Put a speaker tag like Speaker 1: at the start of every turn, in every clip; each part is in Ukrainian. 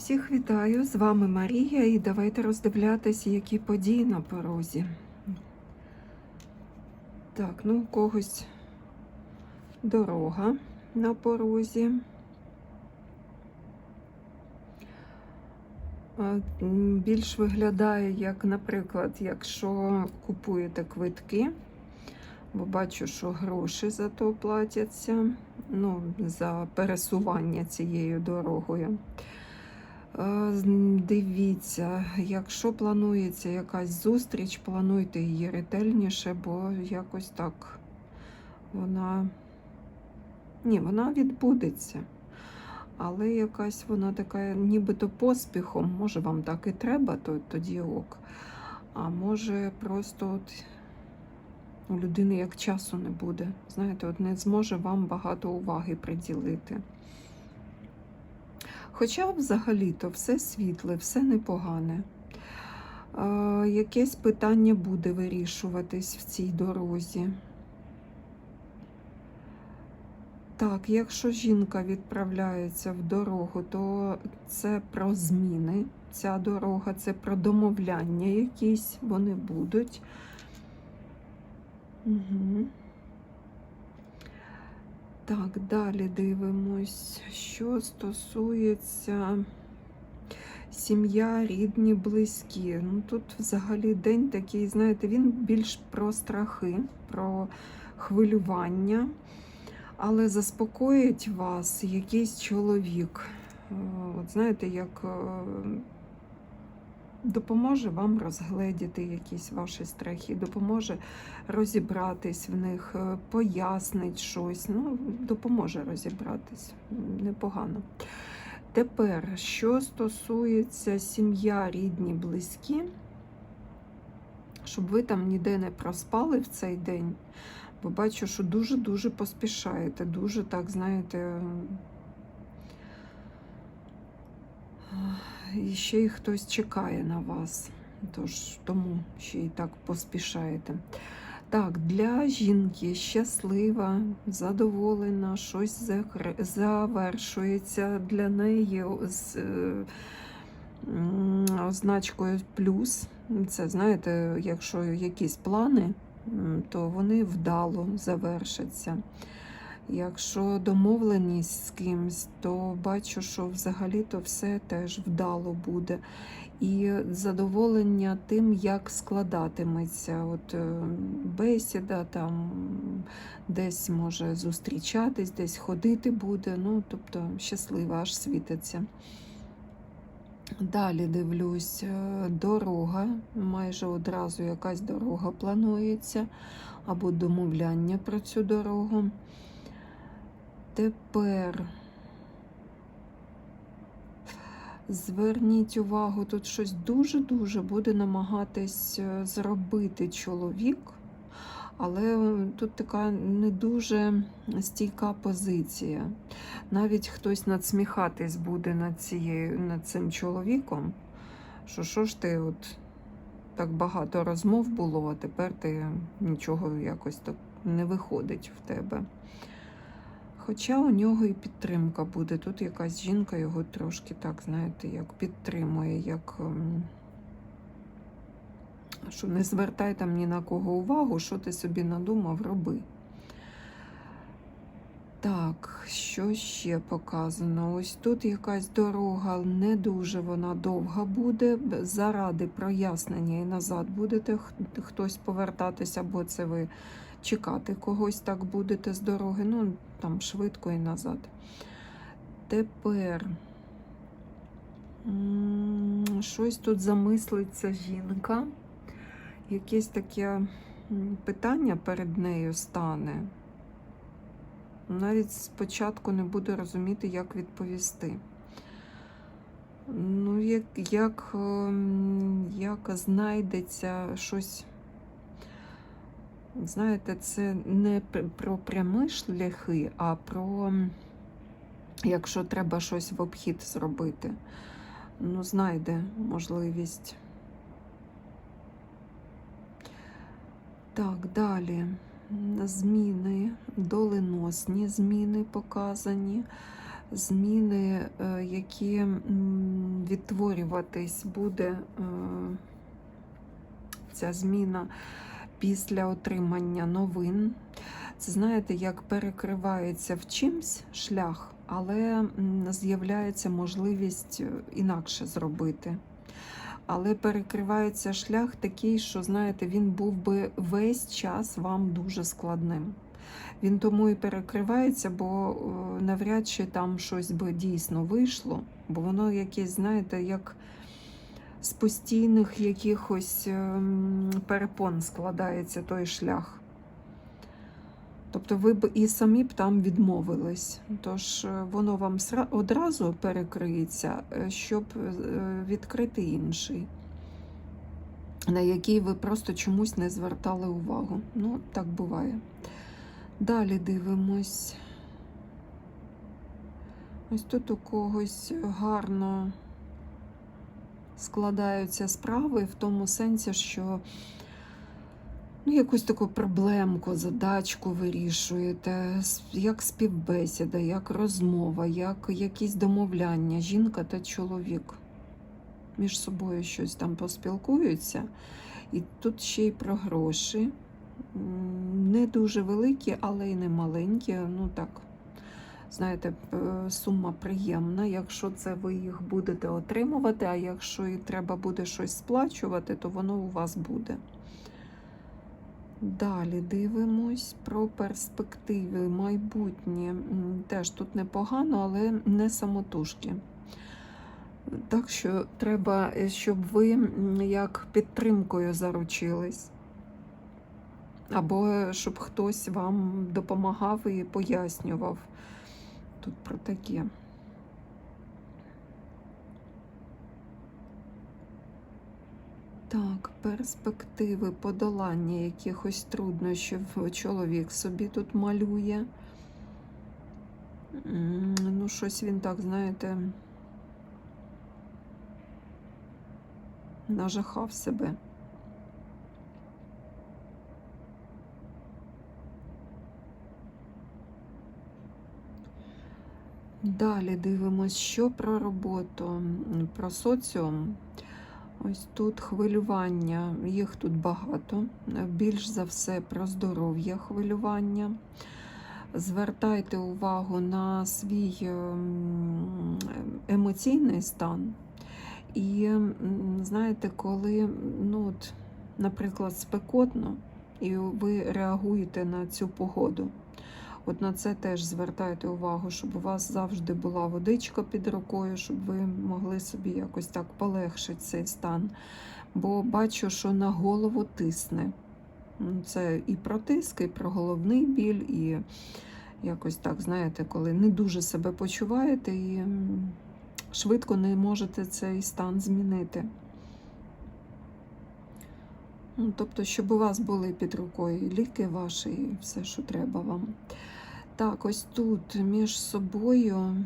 Speaker 1: Всіх вітаю! З вами Марія, і давайте роздивлятися, які події на порозі. Так, ну у когось дорога на порозі. Більш виглядає, як, наприклад, якщо купуєте квитки, бо бачу, що гроші за то платяться, ну, за пересування цією дорогою. Е, Дивіться, якщо планується якась зустріч, плануйте її ретельніше, бо якось так вона. Ні, вона відбудеться. Але якась вона така, нібито поспіхом, може вам так і треба, то тоді ок. А може просто от у людини як часу не буде. Знаєте, от не зможе вам багато уваги приділити. Хоча взагалі-то все світле, все непогане. Якесь питання буде вирішуватись в цій дорозі. Так, якщо жінка відправляється в дорогу, то це про зміни. Ця дорога це про домовляння якісь, вони будуть. Угу. Так, далі дивимось, що стосується сім'я, рідні, близькі. Ну, тут взагалі день такий, знаєте, він більш про страхи, про хвилювання, але заспокоїть вас якийсь чоловік. Е, От знаєте, як е, допоможе вам розгледіти якісь ваші страхи, допоможе розібратись в них, е, пояснить щось. Ну, допоможе розібратись непогано. Тепер, що стосується сім'я, рідні, близькі, щоб ви там ніде не проспали в цей день, бо бачу, що дуже-дуже поспішаєте, дуже так, знаєте, і ще й хтось чекає на вас. Тож тому ще й так поспішаєте. Так, для жінки щаслива, задоволена, щось завершується для неї з е, означкою плюс. Це, знаєте, якщо якісь плани, то вони вдало завершаться. Якщо домовленість з кимсь, то бачу, що взагалі-то все теж вдало буде. І задоволення тим, як складатиметься от е, бесіда, там десь може зустрічатись, десь ходити буде. Ну, тобто щаслива, аж світиться. Далі дивлюсь, е, дорога, майже одразу якась дорога планується, або домовляння про цю дорогу. Тепер зверніть увагу, тут щось дуже-дуже буде намагатись е, зробити чоловік, але е, тут така не дуже стійка позиція. Навіть хтось надсміхатись буде над, цією, над цим чоловіком, що що ж ти от так багато розмов було, а тепер ти нічого якось так не виходить в тебе. Хоча у нього і підтримка буде. Тут якась жінка його трошки так, знаєте, як підтримує, як ем, що не звертай там ні на кого увагу, що ти собі надумав, роби. Так, що ще показано? Ось тут якась дорога, не дуже вона довга буде. Заради прояснення і назад будете хтось повертатися, бо це ви чекати когось так будете з дороги. Ну, там швидко і назад. Тепер щось тут замислиться жінка. Якесь таке питання перед нею стане. Навіть спочатку не буде розуміти, як відповісти. Ну, як, як, ем, як знайдеться щось. Знаєте, це не про прямі шляхи, а про якщо треба щось в обхід зробити. Ну, знайде можливість. Так, далі. Зміни, доленосні зміни показані, зміни, е, які відтворюватись буде е, ця зміна після отримання новин. Це знаєте, як перекривається в чимсь шлях, але з'являється можливість е, інакше зробити. Але перекривається шлях такий, що, знаєте, він був би весь час вам дуже складним. Він тому і перекривається, бо е, навряд чи там щось би дійсно вийшло, бо воно якесь, знаєте, як з постійних якихось ем, перепон складається той шлях. Тобто ви б і самі б там відмовились. Тож е, воно вам одразу перекриється, е, щоб е, відкрити інший, на який ви просто чомусь не звертали увагу. Ну, так буває. Далі дивимось. Ось тут у когось гарно складаються справи в тому сенсі, що ну, якусь таку проблемку, задачку вирішуєте, як співбесіда, як розмова, як якісь домовляння, жінка та чоловік між собою щось там поспілкуються. І тут ще й про гроші. Не дуже великі, але й не маленькі. Ну так, знаєте, сума приємна, якщо це ви їх будете отримувати, а якщо і треба буде щось сплачувати, то воно у вас буде. Далі дивимось про перспективи майбутнє. Теж тут непогано, але не самотужки. Так що треба, е, щоб ви як підтримкою заручились. Або е, щоб хтось вам допомагав і пояснював. Тут про таке. Так, перспективи подолання якихось труднощів чоловік собі тут малює. Ну, щось він так, знаєте, нажахав себе. Далі дивимось, що про роботу, про соціум. Ось тут хвилювання, їх тут багато. Більш за все про здоров'я хвилювання. Звертайте увагу на свій ем, емоційний стан. І знаєте, коли, ну, от, наприклад, спекотно, і ви реагуєте на цю погоду. От на це теж звертайте увагу, щоб у вас завжди була водичка під рукою, щоб ви могли собі якось так полегшити цей стан. Бо бачу, що на голову тисне. Це і про тиск, і про головний біль, і якось так, знаєте, коли не дуже себе почуваєте і швидко не можете цей стан змінити. Ну, Тобто, щоб у вас були під рукою ліки ваші, і все, що треба вам. Так, ось тут між собою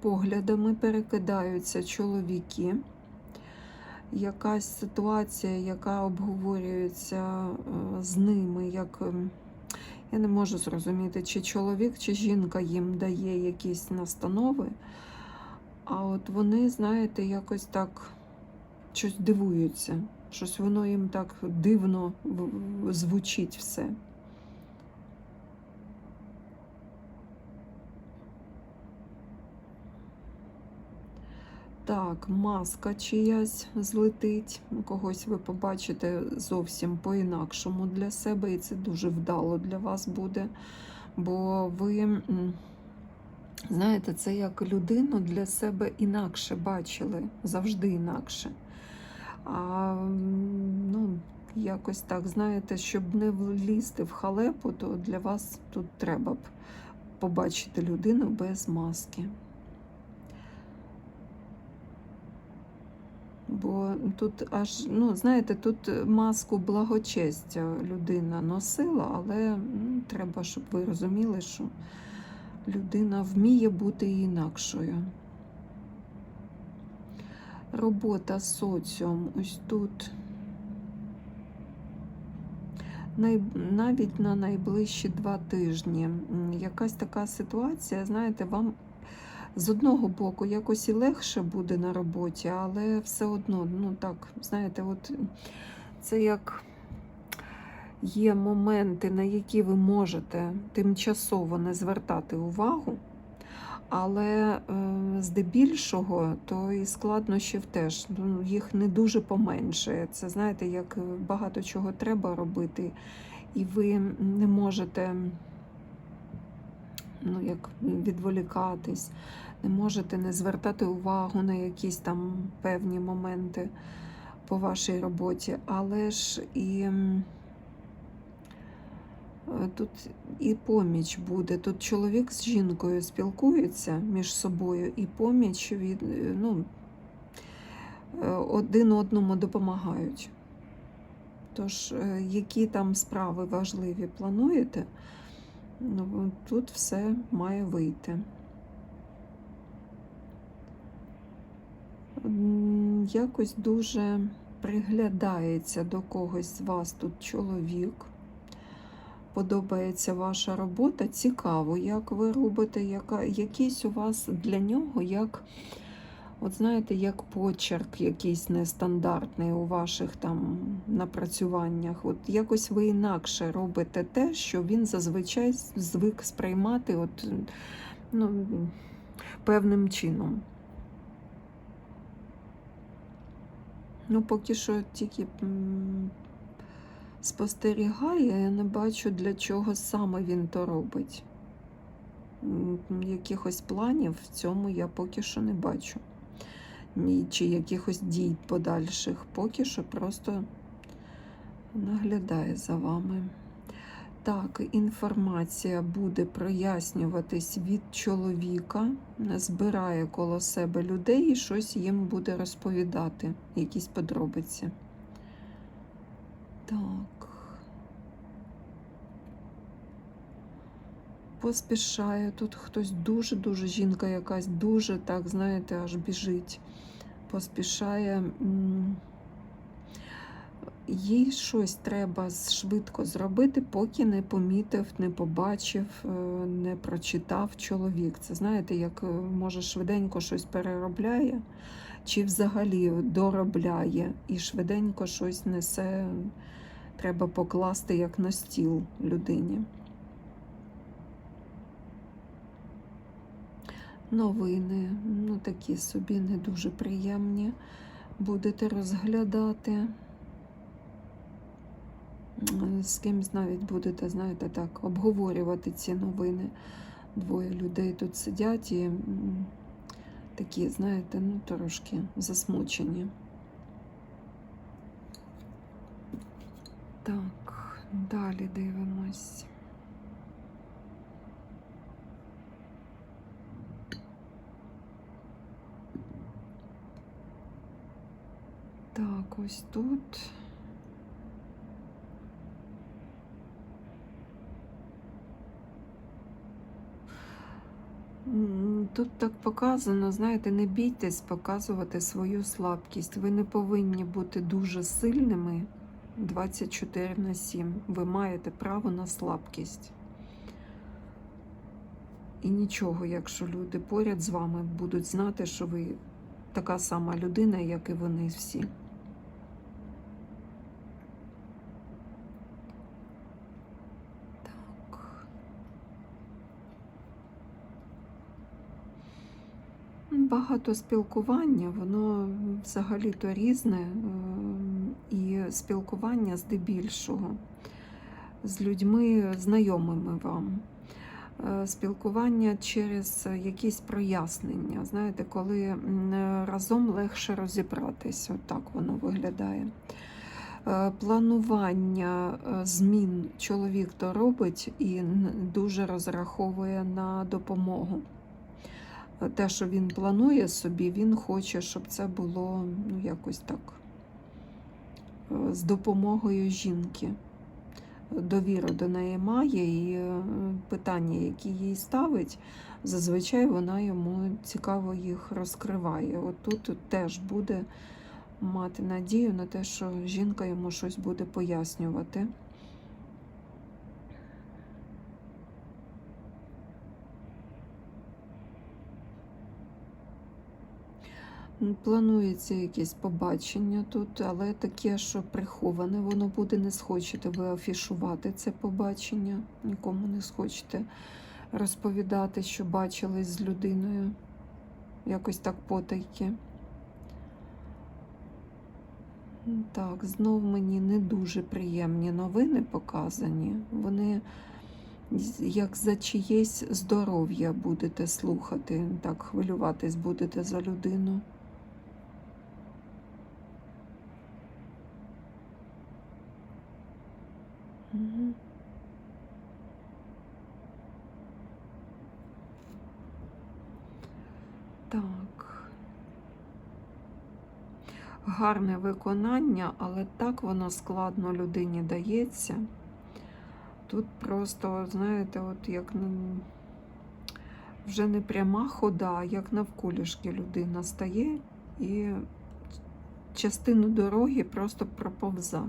Speaker 1: поглядами перекидаються чоловіки. Якась ситуація, яка обговорюється е, з ними, як ем, я не можу зрозуміти, чи чоловік, чи жінка їм дає якісь настанови. А от вони, знаєте, якось так щось дивуються. Щось воно їм так дивно звучить все. Так, маска чиясь злетить, когось ви побачите зовсім по-інакшому для себе, і це дуже вдало для вас буде. Бо ви, знаєте, це як людину для себе інакше бачили, завжди інакше. А ну, якось так, знаєте, щоб не влізти в халепу, то для вас тут треба б побачити людину без маски. Бо тут аж, ну, знаєте, тут маску благочестя людина носила, але ну, треба, щоб ви розуміли, що людина вміє бути інакшою. Робота соціум ось тут. Навіть на найближчі два тижні. Якась така ситуація, знаєте, вам з одного боку якось і легше буде на роботі, але все одно, ну так, знаєте, от це як є моменти, на які ви можете тимчасово не звертати увагу, але е, здебільшого то і складнощів теж ну, їх не дуже поменшає. Це знаєте, як багато чого треба робити, і ви не можете ну, як відволікатись, не можете не звертати увагу на якісь там певні моменти по вашій роботі, але ж і тут і поміч буде. Тут чоловік з жінкою спілкуються між собою, і поміч від, е, ну, е, один одному допомагають. Тож, е, які там справи важливі плануєте, ну, тут все має вийти. Якось дуже приглядається до когось з вас тут чоловік. Подобається ваша робота, цікаво, як ви робите, яка, якийсь у вас для нього, як, от знаєте, як почерк якийсь нестандартний у ваших там напрацюваннях. От якось ви інакше робите те, що він зазвичай звик сприймати от, ну, певним чином. Ну, поки що тільки спостерігає, я не бачу, для чого саме він то робить. Якихось планів в цьому я поки що не бачу. Чи якихось дій подальших. Поки що просто наглядає за вами. Так, інформація буде прояснюватись від чоловіка, збирає коло себе людей і щось їм буде розповідати, якісь подробиці. Так. Поспішає. Тут хтось дуже-дуже жінка якась дуже, так, знаєте, аж біжить. Поспішає. Їй щось треба швидко зробити, поки не помітив, не побачив, е, не прочитав чоловік. Це знаєте, як е, може швиденько щось переробляє, чи взагалі доробляє і швиденько щось несе, треба покласти як на стіл людині. Новини, ну такі собі не дуже приємні. Будете розглядати з кимсь навіть будете, знаєте, так, обговорювати ці новини. Двоє людей тут сидять і такі, знаєте, ну, трошки засмучені. Так, далі дивимось. Так, ось тут. Тут так показано, знаєте, не бійтесь показувати свою слабкість. Ви не повинні бути дуже сильними 24 на 7. Ви маєте право на слабкість. І нічого, якщо люди поряд з вами будуть знати, що ви така сама людина, як і вони всі. Так. Багато спілкування, воно взагалі-то різне, е, і спілкування здебільшого з людьми знайомими вам. Е, Спілкування через якісь прояснення. Знаєте, коли разом легше розібратись, отак воно виглядає. Е, Планування змін чоловік то робить і дуже розраховує на допомогу те, що він планує собі, він хоче, щоб це було ну, якось так е, з допомогою жінки. Довіру до неї має, і е, питання, які їй ставить, зазвичай вона йому цікаво їх розкриває. От тут теж буде мати надію на те, що жінка йому щось буде пояснювати. Планується якесь побачення тут, але таке, що приховане, воно буде, не схочете ви афішувати це побачення, нікому не схочете розповідати, що бачились з людиною. Якось так потайки. Так, знов мені не дуже приємні новини показані. Вони як за чиєсь здоров'я будете слухати, так хвилюватись будете за людину. Мгм. Так. Гарне виконання, але так воно складно людині дається. Тут просто, знаєте, от як вже не пряма хода, як навколішки людина стає і частину дороги просто проповза.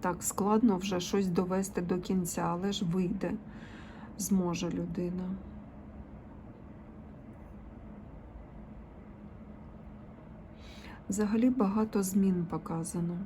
Speaker 1: Так, складно вже щось довести до кінця, але ж вийде, зможе людина. Взагалі багато змін показано.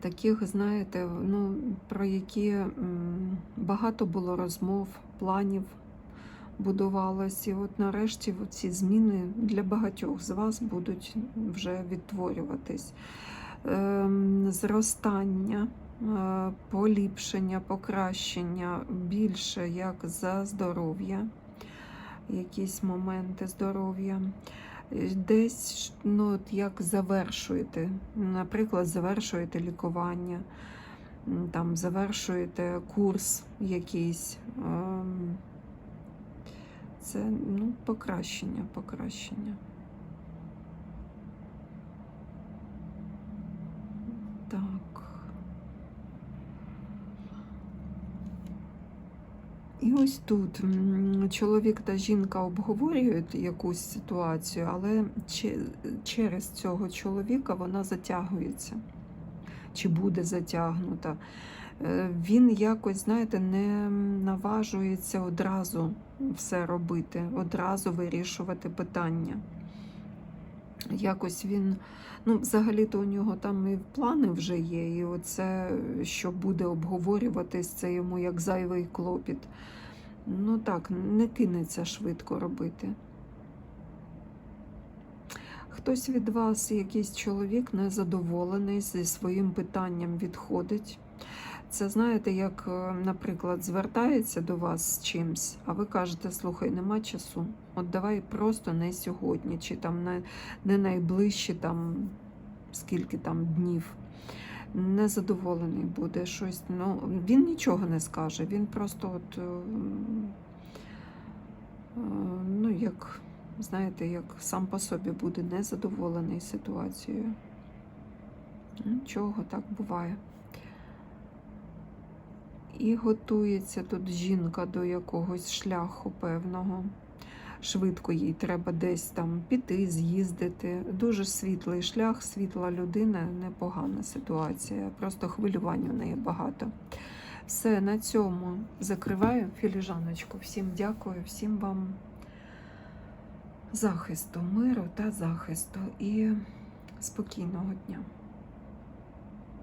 Speaker 1: Таких, знаєте, ну, про які багато було розмов, планів будувалось. І от нарешті ці зміни для багатьох з вас будуть вже відтворюватись. Ем, Зростання, е, поліпшення, покращення більше як за здоров'я, якісь моменти здоров'я. Десь ну, от як завершуєте, наприклад, завершуєте лікування, там завершуєте курс якийсь. ем, Це ну, покращення, покращення. Так. І ось тут чоловік та жінка обговорюють якусь ситуацію, але че- через цього чоловіка вона затягується чи буде затягнута. Е, Він якось, знаєте, не наважується одразу все робити, одразу вирішувати питання. Якось він, ну, взагалі-то у нього там і плани вже є, і оце, що буде обговорюватись, це йому як зайвий клопіт. Ну так, не кинеться швидко робити. Хтось від вас, якийсь чоловік, незадоволений зі своїм питанням відходить. Це знаєте, як, е, наприклад, звертається до вас з чимсь, а ви кажете, слухай, нема часу. От давай просто не сьогодні, чи там не, не найближчі там скільки там днів. Незадоволений буде щось. Ну, він нічого не скаже, він просто от, е, е, ну, як, знаєте, як сам по собі буде незадоволений ситуацією. Нічого, так буває. І готується тут жінка до якогось шляху певного. Швидко їй треба десь там піти, з'їздити. Дуже світлий шлях, світла людина, непогана ситуація. Просто хвилювань у неї багато. Все, на цьому закриваю філіжаночку. Всім дякую, всім вам захисту, миру та захисту і спокійного дня.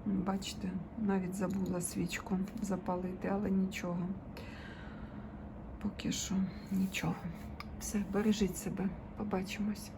Speaker 1: Бачите, навіть забула свічку запалити, але нічого. Поки що нічого. Все, бережіть себе, побачимось.